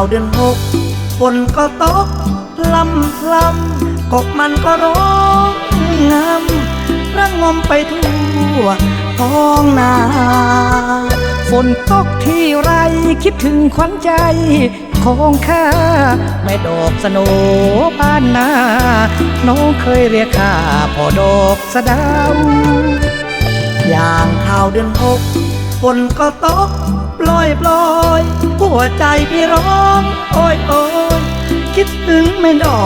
ข่าวเดือนหกฝนก็ตกพลำพลำกบมันก็ร้องงำระงมไปทั่วท้องนาฝนตกที่ไรคิดถึงขวัญใจของข้าแม่ดอกสโนบ้านนาน้องเคยเรียกข้าพ่อดอกสะดาว อย่างข่าวเดือนหกฝนก็ตก วใจพี่ร้อง โอ้ยโอ้ยคิดถึงแม่ดอ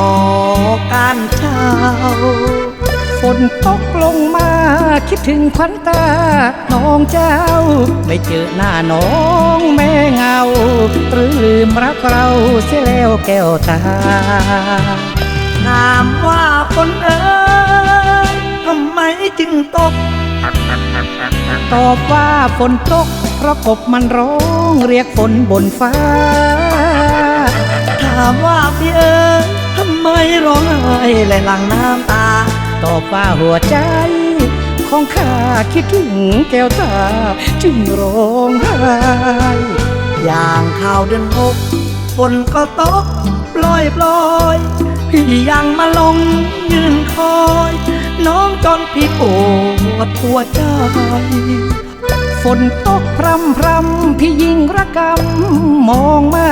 กการเช้าฝนตกลงมา คิดถึงขวัญตา น้องเจ้า ไม่เจอหน้าน้องแม่เงา หรือลืมรักเราเสียแล้วแก้วตา ถามว่าฝนเอ๋ยทำไมจึงตก ตอบว่าฝนตก เพราะกบมันร้องเรียกฝนบนฟ้า ถามว่าพี่เอ๋ยทำไมร้องไห้และหลั่งน้ำตา ตอบว่าหัวใจของข้าคิดถึงแก้วตา จึงร้องไห้อย่างข่าวเดือนหกฝนก็ตกปล่อยปล่อยพี่ยังมาลงยืนคอย น้องจนพี่ปวด หัวใจ ฝนตกพรำพรำพี่ยิงระกำมองไม่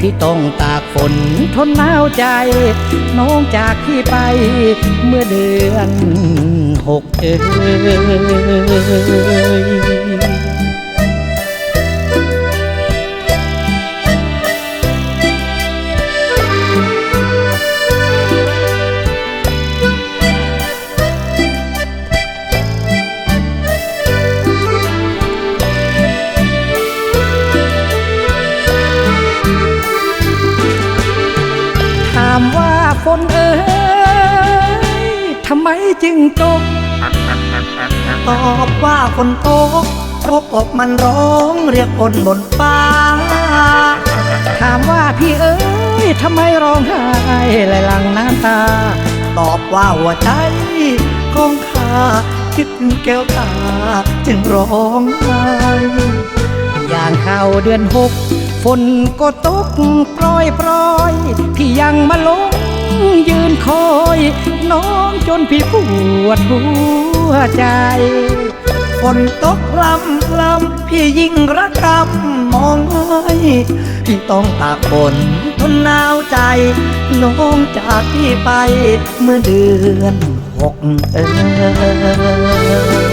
พี่ต้องตากฝนทนหนาวใจ น้องจากพี่ไปเมื่อเดือนหกเอ่ยามว่าฝนเอ๋ยทำไมจึงตก ตอบว่าฝนตกเพราะกบมันร้องเรียกฝนบนฟ้า ถามว่าพี่เอ๋ยทำไมร้องไห้แลหลังน้ำตา ตอบว่าหัวใจของข้าคิดถึงแก้วตาจึงร้องไห้ อย่างเข้าเดือนหกฝนก็ตกปล่อยปล่อยพี่ยังมาลงยืนคอย น้องจนพี่ปวดหัวใจฝนตกลำลำพี่ยิ่งระกำมองไห้พี่ต้องตากฝนทนหนาวใจ น้องจากพี่ไปเมื่อเดือนหกเออ